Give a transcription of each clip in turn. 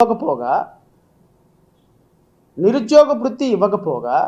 ఇవ్వకపోగా నిరుద్యోగ వృత్తి ఇవ్వకపోగా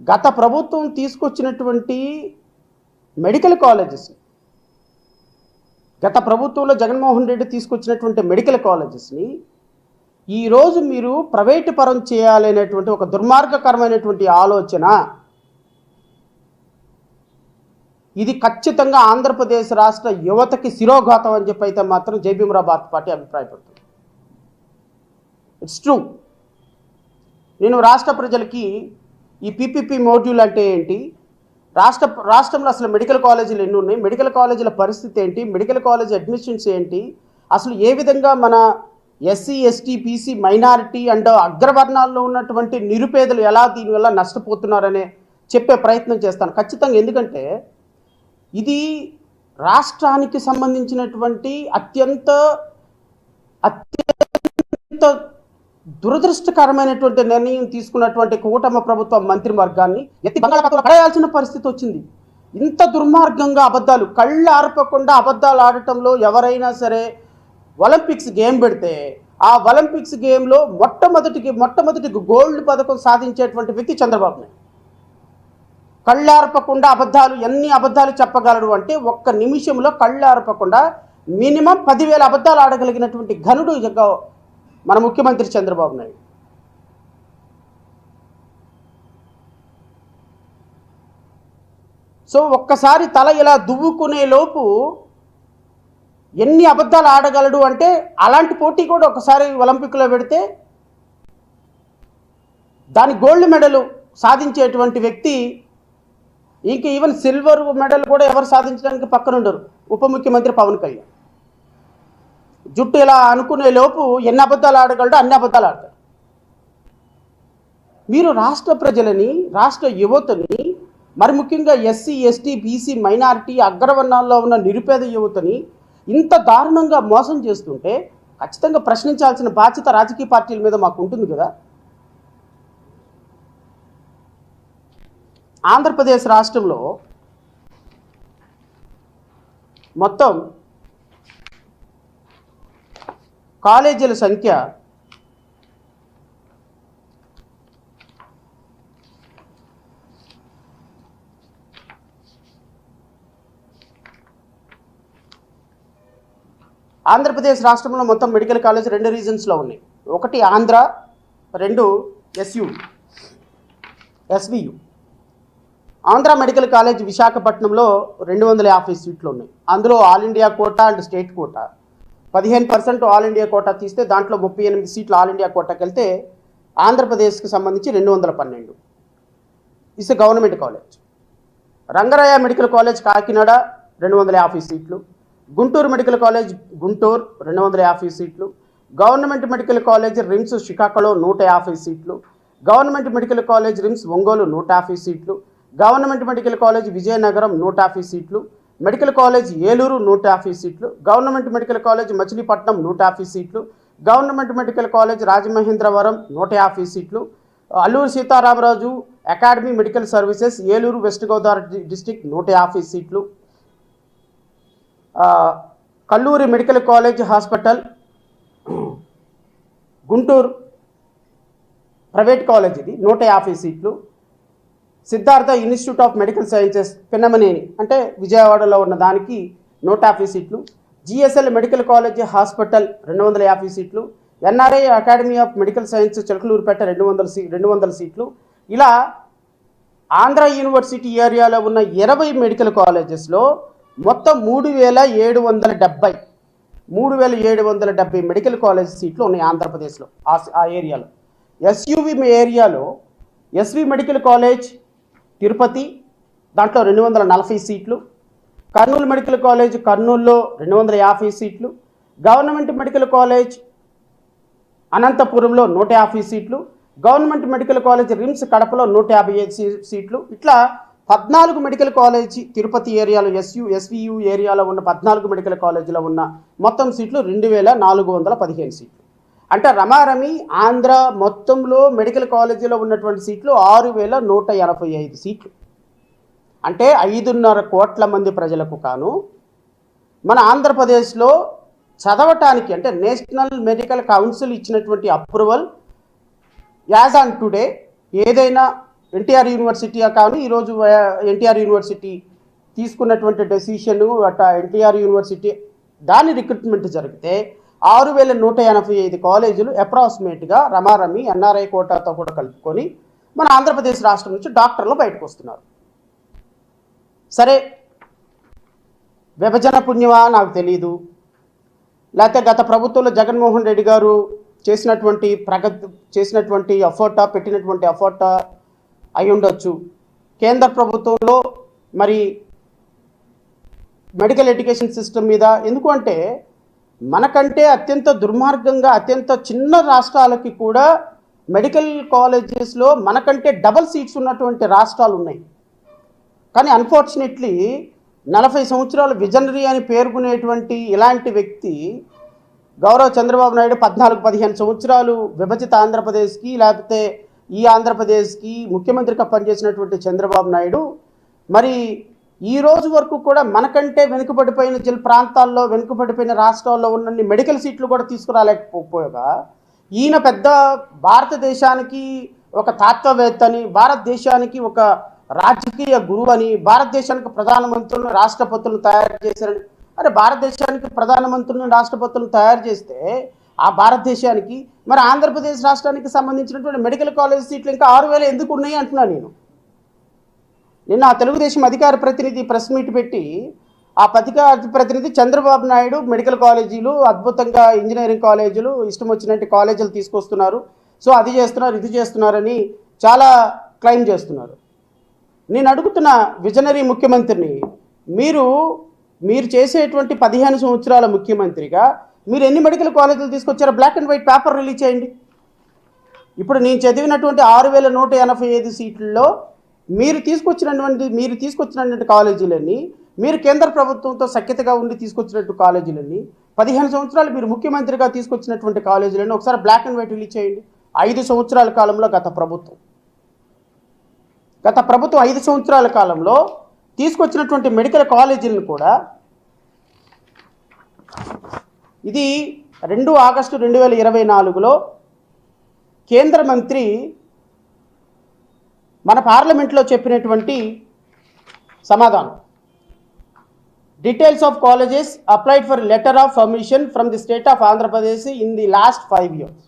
గత ప్రభుత్వం తీసుకొచ్చినటువంటి మెడికల్ కాలేజెస్ గత ప్రభుత్వంలో జగన్మోహన్ రెడ్డి తీసుకొచ్చినటువంటి మెడికల్ కాలేజెస్ని ఈరోజు మీరు ప్రైవేటు పరం చేయాలనేటువంటి ఒక దుర్మార్గకరమైనటువంటి ఆలోచన ఇది ఖచ్చితంగా ఆంధ్రప్రదేశ్ రాష్ట్ర యువతకి శిరోఘాతం అని చెప్పి అయితే మాత్రం జైభీమరా భారత్ పార్టీ అభిప్రాయపడుతుంది. ఇట్స్ ట్రూ నేను రాష్ట్ర ప్రజలకి ఈ పీపీపీ మోడ్యూల్ అంటే ఏంటి? రాష్ట్ర రాష్ట్రంలో అసలు మెడికల్ కాలేజీలు ఎన్ని ఉన్నాయి? మెడికల్ కాలేజీల పరిస్థితి ఏంటి? మెడికల్ కాలేజ్ అడ్మిషన్స్ ఏంటి? అసలు ఏ విధంగా మన SC ST BC minority and అగ్రవర్ణాల్లో ఉన్నటువంటి నిరుపేదలు ఎలా దీనివల్ల నష్టపోతున్నారనే చెప్పే ప్రయత్నం చేస్తాను. ఖచ్చితంగా ఎందుకంటే ఇది రాష్ట్రానికి సంబంధించినటువంటి అత్యంత అత్యంత దురదృష్టకరమైనటువంటి నిర్ణయం తీసుకున్నటువంటి కూటమి ప్రభుత్వ మంత్రివర్గాన్ని ఎత్తి బంగాళాఖాతంలో పడేయాల్సిన పరిస్థితి వచ్చింది. ఇంత దుర్మార్గంగా అబద్ధాలు కళ్ళు ఆర్పకుండా అబద్ధాలు ఆడటంలో ఎవరైనా సరే ఒలింపిక్స్ గేమ్ పెడితే ఆ ఒలింపిక్స్ గేమ్లో మొట్టమొదటికి మొట్టమొదటి గోల్డ్ పథకం సాధించేటువంటి వ్యక్తి చంద్రబాబు నాయుడు కళ్ళార్పకుండా అబద్ధాలు ఎన్ని అబద్ధాలు చెప్పగలడు అంటే ఒక్క నిమిషంలో కళ్ళార్పకుండా మినిమం పదివేల అబద్ధాలు ఆడగలిగినటువంటి ఘనుడు మన ముఖ్యమంత్రి చంద్రబాబు నాయుడు. సో ఒక్కసారి తల ఇలా దువ్వుకునే లోపు ఎన్ని అబద్ధాలు ఆడగలడు అంటే అలాంటి పోటీ కూడా ఒకసారి ఒలింపిక్లో పెడితే దాని గోల్డ్ మెడల్ సాధించేటువంటి వ్యక్తి ఇంక ఈవెన్ సిల్వర్ మెడల్ కూడా ఎవరు సాధించడానికి పక్కన ఉండరు. ఉప ముఖ్యమంత్రి పవన్ కళ్యాణ్. జుట్టు ఇలా అనుకునే లోపు ఎన్ని అబద్ధాలు ఆడగలడో అన్ని అబద్ధాలు ఆడతాడు. మీరు రాష్ట్ర ప్రజలని రాష్ట్ర యువతని మరి ముఖ్యంగా ఎస్సీ ఎస్టీ బీసీ మైనారిటీ అగ్రవర్ణాల్లో ఉన్న నిరుపేద యువతని ఇంత దారుణంగా మోసం చేస్తుంటే ఖచ్చితంగా ప్రశ్నించాల్సిన బాధ్యత రాజకీయ పార్టీల మీద మాకు ఉంటుంది కదా. ఆంధ్రప్రదేశ్ రాష్ట్రంలో మొత్తం కాలేజీల సంఖ్య ఆంధ్రప్రదేశ్ రాష్ట్రంలో మొత్తం మెడికల్ కాలేజ్ రెండు రీజన్స్లో ఉన్నాయి. ఒకటి ఆంధ్ర రెండు ఎస్యు ఎస్వియు. ఆంధ్ర మెడికల్ కాలేజ్ విశాఖపట్నంలో రెండు వందల యాభై సీట్లు ఉన్నాయి. అందులో all India quota and state quota. పదిహేను పర్సెంట్ ఆల్ ఇండియా కోటా తీస్తే దాంట్లో ముప్పై ఎనిమిది సీట్లు ఆల్ ఇండియా కోటాకి వెళ్తే ఆంధ్రప్రదేశ్కి సంబంధించి రెండు వందల పన్నెండు. Is government college Rangaraya medical college Kakinada రెండు వందల యాభై సీట్లు. గుంటూరు మెడికల్ కాలేజ్ గుంటూరు రెండు వందల యాభై సీట్లు. Government medical college RIMS Srikakulam నూట యాభై సీట్లు. Government medical college RIMS Ongole నూట యాభై సీట్లు. గవర్నమెంట్ మెడికల్ కాలేజ్ విజయనగరం నూట యాభై సీట్లు మెడికల్ కాలేజ్ ఏలూరు నూట యాభై సీట్లు గవర్నమెంట్ మెడికల్ కాలేజ్ మచిలీపట్నం నూట యాభై సీట్లు గవర్నమెంట్ మెడికల్ కాలేజ్ రాజమహేంద్రవరం నూట యాభై సీట్లు Alluri Sitaramaraju academy medical services Eluru west Godavari district నూట యాభై సీట్లు. Kalluri medical college hospital Guntur private college ఇది నూట యాభై సీట్లు. Siddhartha institute of medical sciences Pinnamaneni. అంటే విజయవాడలో ఉన్న దానికి నూట యాభై సీట్లు. జిఎస్ఎల్ మెడికల్ కాలేజ్ హాస్పిటల్ రెండు వందల యాభై సీట్లు. NRI academy of medical science Chilakaluripet రెండు వందల సీ రెండు వందల సీట్లు. ఇలా ఆంధ్ర యూనివర్సిటీ ఏరియాలో ఉన్న ఇరవై మెడికల్ కాలేజెస్లో మొత్తం మూడు వేల ఏడు వందల డెబ్బై మూడు వేల ఏడు వందల డెబ్బై మెడికల్ కాలేజ్ సీట్లు ఉన్నాయి ఆంధ్రప్రదేశ్లో ఆ ఆ ఏరియాలో. ఎస్యూవి ఏరియాలో ఎస్వి మెడికల్ కాలేజ్ తిరుపతి దాంట్లో రెండు వందల నలభై సీట్లు. కర్నూలు మెడికల్ కాలేజ్ కర్నూలులో రెండు వందల యాభై సీట్లు. గవర్నమెంట్ మెడికల్ కాలేజ్ అనంతపురంలో నూట యాభై సీట్లు. గవర్నమెంట్ మెడికల్ కాలేజ్ రిమ్స్ కడపలో నూట యాభై ఐదు సీ- సీట్లు. ఇట్లా పద్నాలుగు మెడికల్ కాలేజ్ తిరుపతి ఏరియాలో ఎస్యు ఎస్వియు ఏరియాలో ఉన్న పద్నాలుగు మెడికల్ కాలేజీలో ఉన్న మొత్తం సీట్లు రెండు వేల నాలుగు వందల పదిహేను సీట్లు. అంటే రమారమి ఆంధ్ర మొత్తంలో మెడికల్ కాలేజీలో ఉన్నటువంటి సీట్లు ఆరు వేల నూట ఎనభై ఐదు సీట్లు. అంటే ఐదున్నర కోట్ల మంది ప్రజలకు కాను మన ఆంధ్రప్రదేశ్లో చదవటానికి అంటే నేషనల్ మెడికల్ కౌన్సిల్ ఇచ్చినటువంటి అప్రూవల్ యాజ్ ఆన్ టుడే ఏదైనా ఎన్టీఆర్ యూనివర్సిటీ కాను ఈరోజు ఎన్టీఆర్ యూనివర్సిటీ తీసుకున్నటువంటి డెసిషన్ అట్లా ఎన్టీఆర్ యూనివర్సిటీ దాని రిక్రూట్మెంట్ జరిగితే ఆరు వేల నూట ఎనభై ఐదు కాలేజీలు అప్రాక్సిమేట్గా రమారమి ఎన్ఆర్ఐ కోటాతో కూడా కలుపుకొని మన ఆంధ్రప్రదేశ్ రాష్ట్రం నుంచి డాక్టర్లు బయటకు వస్తున్నారు. సరే విభజన పుణ్యమా నాకు తెలియదు లేకపోతే గత ప్రభుత్వంలో జగన్మోహన్ రెడ్డి గారు చేసినటువంటి ప్రగతి చేసినటువంటి అఫోర్టా పెట్టినటువంటి అఫోర్టా అయి ఉండొచ్చు. కేంద్ర ప్రభుత్వంలో మరి మెడికల్ ఎడ్యుకేషన్ సిస్టమ్ మీద ఎందుకు అంటే మనకంటే అత్యంత దుర్మార్గంగా అత్యంత చిన్న రాష్ట్రాలకి కూడా మెడికల్ కాలేజెస్లో మనకంటే డబల్ సీట్స్ ఉన్నటువంటి రాష్ట్రాలు ఉన్నాయి. కానీ అన్ఫార్చునేట్లీ నలభై సంవత్సరాలు విజనరీ అని పేర్కొనేటువంటి ఇలాంటి వ్యక్తి గౌరవ చంద్రబాబు నాయుడు పద్నాలుగు పదిహేను సంవత్సరాలు విభజిత ఆంధ్రప్రదేశ్కి లేకపోతే ఈ ఆంధ్రప్రదేశ్కి ముఖ్యమంత్రిగా పనిచేసినటువంటి చంద్రబాబు నాయుడు మరి ఈ రోజు వరకు కూడా మనకంటే వెనుకబడిపోయిన జిల్లా ప్రాంతాల్లో వెనుకబడిపోయిన రాష్ట్రాల్లో ఉన్నన్ని మెడికల్ సీట్లు కూడా తీసుకురాలేకపోగా ఈయన పెద్ద భారతదేశానికి ఒక తాత్వవేత్త అని భారతదేశానికి ఒక రాజకీయ గురువు అని భారతదేశానికి ప్రధానమంత్రులను రాష్ట్రపతులను తయారు చేశారని అరే భారతదేశానికి ప్రధానమంత్రులను రాష్ట్రపతులను తయారు చేస్తే ఆ భారతదేశానికి మరి ఆంధ్రప్రదేశ్ రాష్ట్రానికి సంబంధించినటువంటి మెడికల్ కాలేజ్ సీట్లు ఇంకా ఆరు వేలు ఎందుకు ఉన్నాయి అంటున్నాను నేను. నిన్న ఆ తెలుగుదేశం అధికార ప్రతినిధి ప్రెస్ మీట్ పెట్టి ఆ అధికార ప్రతినిధి చంద్రబాబు నాయుడు మెడికల్ కాలేజీలు అద్భుతంగా ఇంజనీరింగ్ కాలేజీలు ఇష్టం వచ్చినట్టు కాలేజీలు తీసుకొస్తున్నారు. సో అది చేస్తున్నారు ఇది చేస్తున్నారని చాలా క్లెయిమ్ చేస్తున్నారు. నేను అడుగుతున్న విజనరీ ముఖ్యమంత్రిని మీరు మీరు చేసేటువంటి పదిహేను సంవత్సరాల ముఖ్యమంత్రిగా మీరు ఎన్ని మెడికల్ కాలేజీలు తీసుకొచ్చారో black and white paper release చేయండి. ఇప్పుడు నేను చదివినటువంటి ఆరు వేల నూట ఎనభై ఐదు సీట్లలో మీరు తీసుకొచ్చినటువంటి మీరు తీసుకొచ్చినటువంటి కాలేజీలన్నీ మీరు కేంద్ర ప్రభుత్వంతో సఖ్యతగా ఉండి తీసుకొచ్చినట్టు కాలేజీలన్నీ పదిహేను సంవత్సరాలు మీరు ముఖ్యమంత్రిగా తీసుకొచ్చినటువంటి కాలేజీలన్నీ ఒకసారి బ్లాక్ అండ్ వైట్ రిలీజ్ చేయండి. ఐదు సంవత్సరాల కాలంలో గత ప్రభుత్వం. గత ప్రభుత్వం ఐదు సంవత్సరాల కాలంలో తీసుకొచ్చినటువంటి మెడికల్ కాలేజీలను కూడా ఇది రెండు ఆగస్టు రెండు వేల ఇరవై నాలుగులో కేంద్ర మంత్రి మన పార్లమెంట్లో చెప్పినటువంటి సమాధానం. Details of colleges applied for letter of permission from the state of Andhra Pradesh in the last five years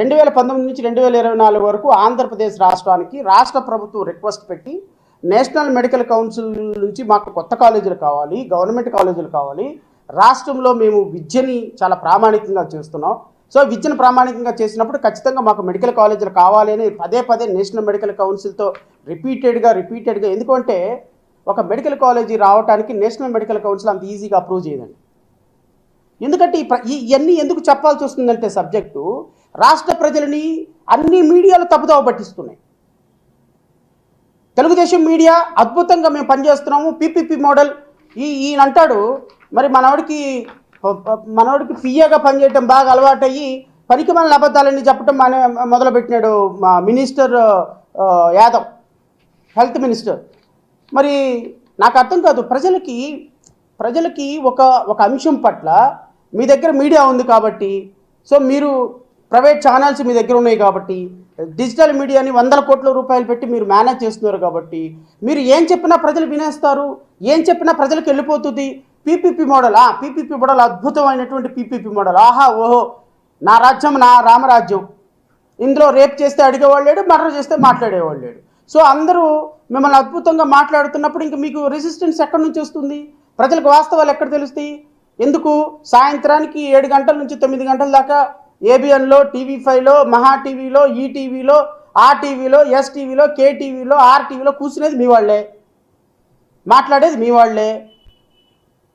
రెండు వేల పంతొమ్మిది నుంచి రెండు వేల ఇరవై నాలుగు వరకు ఆంధ్రప్రదేశ్ రాష్ట్రానికి రాష్ట్ర ప్రభుత్వం రిక్వెస్ట్ పెట్టి నేషనల్ మెడికల్ కౌన్సిల్ నుంచి మాకు కొత్త కాలేజీలు కావాలి గవర్నమెంట్ కాలేజీలు కావాలి. రాష్ట్రంలో మేము విద్యని చాలా ప్రామాణికంగా చేస్తున్నాం. సో విద్యను ప్రామాణికంగా చేసినప్పుడు ఖచ్చితంగా మాకు మెడికల్ కాలేజీలు కావాలి అని పదే పదే నేషనల్ మెడికల్ కౌన్సిల్తో రిపీటెడ్గా రిపీటెడ్గా ఎందుకంటే ఒక మెడికల్ కాలేజీ రావడానికి నేషనల్ మెడికల్ కౌన్సిల్ అంత ఈజీగా అప్రూవ్ చేయదండి. ఎందుకంటే ఈ ఇవన్నీ ఎందుకు చెప్పాల్సి వస్తుందంటే సబ్జెక్టు రాష్ట్ర ప్రజలని అన్ని మీడియాలు తప్పుదోవ పట్టిస్తున్నాయి. తెలుగుదేశం మీడియా అద్భుతంగా మేము పనిచేస్తున్నాము పీపీపీ మోడల్ ఈ ఈయన అంటాడు మరి మనవాడికి మనవాడికి పియ్యగా పనిచేయటం బాగా అలవాటయ్యి పనికి మన అబద్ధాలన్నీ చెప్పటం మన మొదలుపెట్టినాడు మా మినిస్టర్ యాదవ్ హెల్త్ మినిస్టర్. మరి నాకు అర్థం కాదు ప్రజలకి ప్రజలకి ఒక ఒక అంశం పట్ల మీ దగ్గర మీడియా ఉంది కాబట్టి సో మీరు ప్రైవేట్ ఛానల్స్ మీ దగ్గర ఉన్నాయి కాబట్టి డిజిటల్ మీడియాని వందల కోట్ల రూపాయలు పెట్టి మీరు మేనేజ్ చేస్తున్నారు కాబట్టి మీరు ఏం చెప్పినా ప్రజలు వినేస్తారు ఏం చెప్పినా ప్రజలకు వెళ్ళిపోతుంది పీపీపీ మోడల్ ఆ పీపీపీ మోడల్ అద్భుతమైనటువంటి పీపీపీ మోడల్. ఆహా ఓహో నా రాజ్యం నా రామరాజ్యం. ఇందులో రేప్ చేస్తే అడిగేవాళ్ళు లేడు మర్డర్ చేస్తే మాట్లాడేవాళ్ళు లేడు సో అందరూ మిమ్మల్ని అద్భుతంగా మాట్లాడుతున్నప్పుడు ఇంక మీకు రెసిస్టెన్స్ ఎక్కడి నుంచి వస్తుంది? ప్రజలకు వాస్తవాలు ఎక్కడ తెలుస్తాయి? ఎందుకు? సాయంత్రానికి ఏడు గంటల నుంచి తొమ్మిది గంటల దాకా ఏబిఎన్లో టీవీ ఫైవ్లో మహా టీవీలో ఈటీవీలో ఆర్టీవీలో ఎస్టీవీలో ఎస్ టీవీలో కూర్చునేది మీ వాళ్ళే. మాట్లాడేది మీ వాళ్ళే.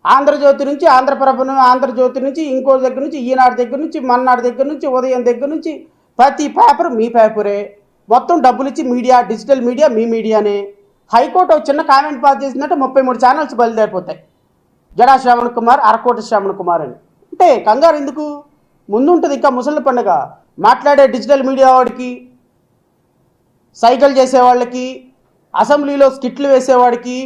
ఆంధ్రజ్యోతి నుంచి ఆంధ్రప్రభను ఆంధ్రజ్యోతి నుంచి ఇంకో దగ్గర నుంచి ఈనాడు దగ్గర నుంచి మన్నాడు దగ్గర నుంచి ఉదయం దగ్గర నుంచి ప్రతి పేపర్ మీ పేపరే. మొత్తం డబ్బులు ఇచ్చి మీడియా డిజిటల్ మీడియా మీ మీడియానే. హైకోర్టు ఒక చిన్న కామెంట్ పాస్ చేసిందంటే ముప్పై మూడు ఛానల్స్ బయలుదేరిపోతాయి. జడా శ్రావణ్ కుమార్ అరకోట శ్రావణ్ కుమార్ అని. అంటే కంగారు ఎందుకు? ముందు ఉంటుంది ఇంకా ముసలి పండుగ. మాట్లాడే డిజిటల్ మీడియా వాడికి సైకిల్ చేసేవాళ్ళకి అసెంబ్లీలో స్కిట్లు వేసేవాడికి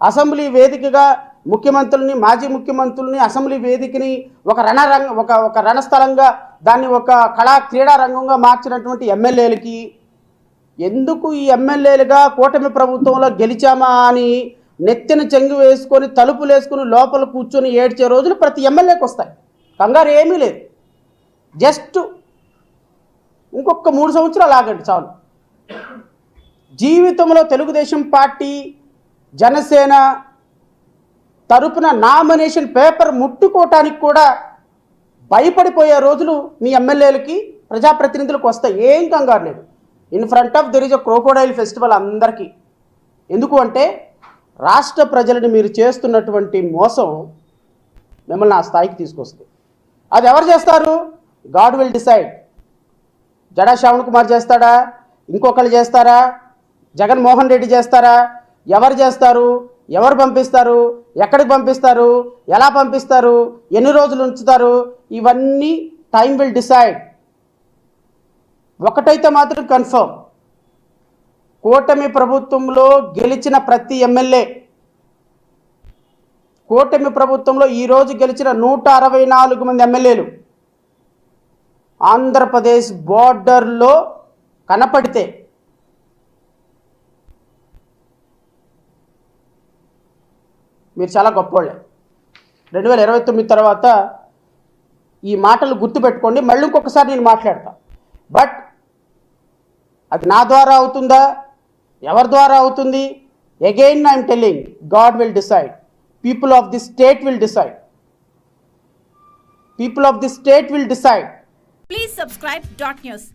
అసెంబ్లీ వేదికగా ముఖ్యమంత్రుల్ని మాజీ ముఖ్యమంత్రుల్ని అసెంబ్లీ వేదికని ఒక రణరంగ ఒక ఒక రణస్థలంగా దాన్ని ఒక కళా క్రీడా రంగంగా మార్చినటువంటి ఎమ్మెల్యేలకి ఎందుకు ఈ ఎమ్మెల్యేలుగా కూటమి ప్రభుత్వంలో గెలిచామా అని నెత్తిన చెంగు వేసుకొని తలుపులు వేసుకొని లోపల కూర్చొని ఏడ్చే రోజులు ప్రతి ఎమ్మెల్యేకి వస్తాయి. కంగారు ఏమీ లేదు. జస్ట్ ఇంకొక మూడు సంవత్సరాలు ఆగండి చాలు. జీవితంలో తెలుగుదేశం పార్టీ జనసేన తరపున నామినేషన్ పేపర్ ముట్టుకోవటానికి కూడా భయపడిపోయే రోజులు మీ ఎమ్మెల్యేలకి ప్రజాప్రతినిధులకు వస్తాయి. ఏం కంగారు లేదు. In front of there is a crocodile festival అందరికీ. ఎందుకు అంటే రాష్ట్ర ప్రజలను మీరు చేస్తున్నటువంటి మోసం మిమ్మల్ని ఆ స్థాయికి తీసుకొస్తుంది. అది ఎవరు చేస్తారు? God will decide Jada Shravan Kumar చేస్తాడా? ఇంకొకళ్ళు చేస్తారా? జగన్మోహన్ రెడ్డి చేస్తారా? ఎవరు చేస్తారు? ఎవరు పంపిస్తారు? ఎక్కడికి పంపిస్తారు? ఎలా పంపిస్తారు? ఎన్ని రోజులు ఉంచుతారు? ఇవన్నీ టైం విల్ డిసైడ్ ఒకటైతే మాత్రం కన్ఫర్మ్ కూటమి ప్రభుత్వంలో గెలిచిన ప్రతి ఎమ్మెల్యే కూటమి ప్రభుత్వంలో ఈరోజు గెలిచిన నూట అరవై నాలుగు మంది ఎమ్మెల్యేలు ఆంధ్రప్రదేశ్ బోర్డర్లో కనపడితే మీరు చాలా గొప్పవాళ్ళే రెండు వేల ఇరవై తొమ్మిది తర్వాత ఈ మాటలు గుర్తుపెట్టుకోండి మళ్ళీ ఇంకొకసారి నేను మాట్లాడతా. బట్ అది నా ద్వారా అవుతుందా? ఎవరి ద్వారా అవుతుంది? Again I'm telling god will decide people of the state will decide people of the state will decide please subscribe dot news